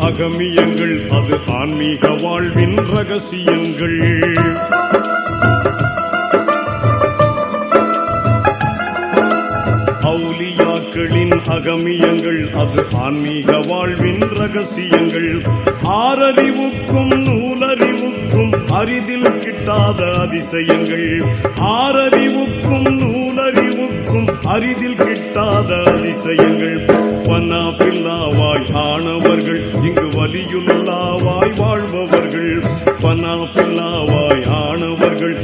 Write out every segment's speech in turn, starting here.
அகமியங்கள் அது ஆன்மீக வாழ்வின் ரகசியங்கள். அவுலியாக்களின் அகமியங்கள் அது ஆன்மீக வாழ்வின் ரகசியங்கள். ஆறறிவுக்கும் நூலறிவுக்கும் அரிதில் கிட்டாத அதிசயங்கள். ஆறறிவுக்கும் நூலறிவுக்கும் அரிதில் கிட்டாத அதிசயங்கள். ஃபனாஃபில்லாவாய் ஆனவர்கள் இங்கு வலியுள்ளாவாய் வாழ்பவர்கள். ஃபனாஃபில்லாவாய் ஆனவர்கள்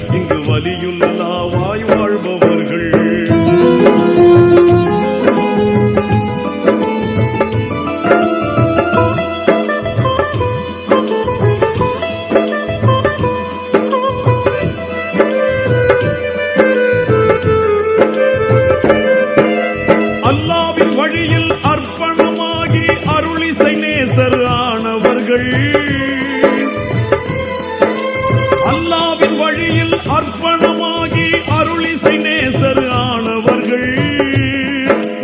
வழியில் அர்ப்பணமாகி அருளிசை நேசர் ஆனவர்கள். அல்லாவின் வழியில் அர்ப்பணமாகி அருளிசை நேசர் ஆனவர்கள்.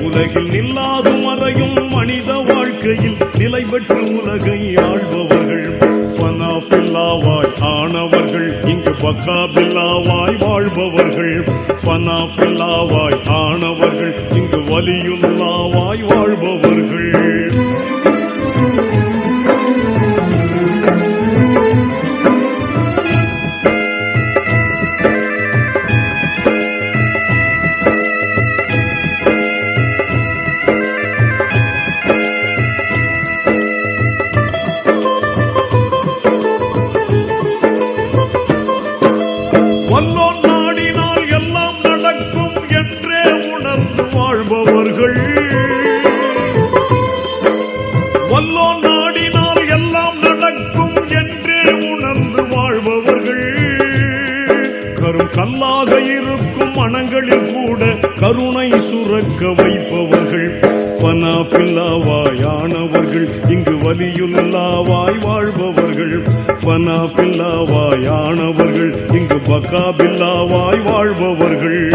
உலகில் நில்லாது மறையும் மனித வாழ்க்கையில் நிலை பெற்று உலகை ஆழ்பவர்கள் ஃபனாஃபில்லாவாய் ஆனவர்கள். இங்கு பக்காபில்லாவாய் வாழ்பவர்கள். ஃபனாஃபில்லாவாய் ஆனவர்கள். இங்கு வலியுல்லாவாய் கரும் இருக்கும் மனங்களில் கூட கருணை சுரக்க வைப்பவர்கள். ஃபனாஃபில்லாவாயானவர்கள் இங்கு வலியுல்லாவாய் வாழ்பவர்கள். பனாபில்லாவாயானவர்கள் இங்கு பக்காபில்லாவாய் வாழ்பவர்கள்.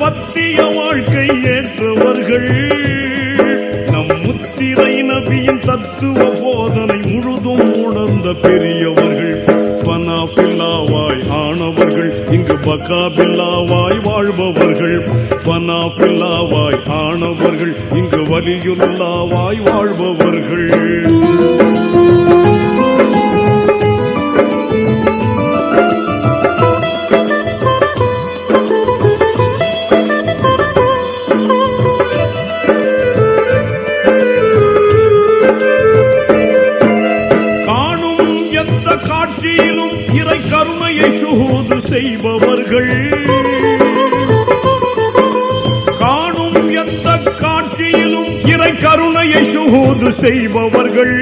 பத்திய வாழ்க்கை ஏற்றவர்கள். நம் முத்திரை நபியின் தத்துவ போதனை முழுதும் உணர்ந்த பெரியவர்கள். பனாபில்லாவாய் ஆனவர்கள் இங்கு பக்காபில்லாவாய் வாழ்பவர்கள். பனாபில்லாவாய் ஆனவர்கள் இங்கு வலியுல்லாவாய் வாழ்பவர்கள். தற்காட்சியிலும் இறை கருணையை சுகூது செய்பவர்கள்.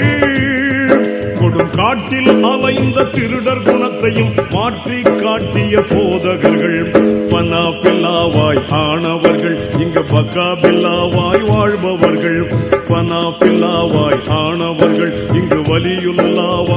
கொடும் காட்டில் அலைந்த திருடர் குணத்தையும் மாற்றி காட்டிய போதகர்கள். ஃபனாஃபில்லாவாய் ஆனவர்கள் இங்கு பக்காபில்லாவாய் வாழ்பவர்கள். ஃபனாஃபில்லாவாய் ஆனவர்கள் இங்கு வலியுல்லாவாய்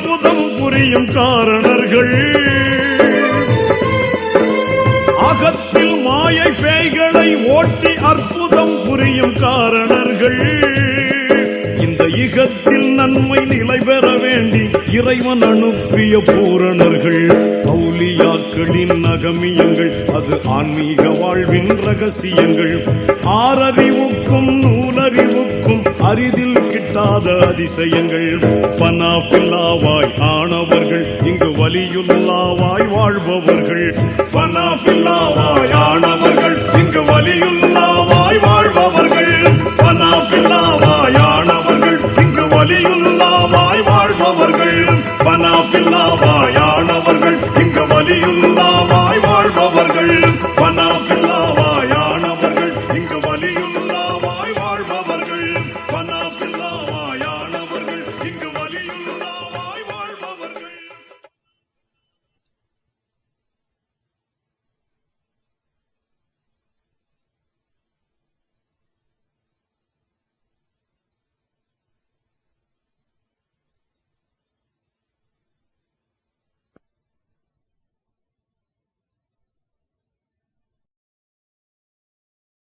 அற்புதம் புரியும் காரணர்கள். அகத்தில் மாயை பேய்களை ஓட்டி அற்புதம் புரியும் காரணர்கள். இந்த இகத்தில் நன்மை நிலை பெற வேண்டி இறைவன் அனுப்பிய பூரணர்கள். பௌலியாக்களின் நகமியங்கள் அது ஆன்மீக வாழ்வின் ரகசியங்கள். ஆறறிவுக்கும் நூலறிவுக்கும் அரிதில் எட்டாத அதிசயங்கள். பனாஃபில்லாவாய் ஆனவர்கள் இங்கு வலியுல்லாவாய் வாழ்பவர்கள். பனாஃபில்லாவாய்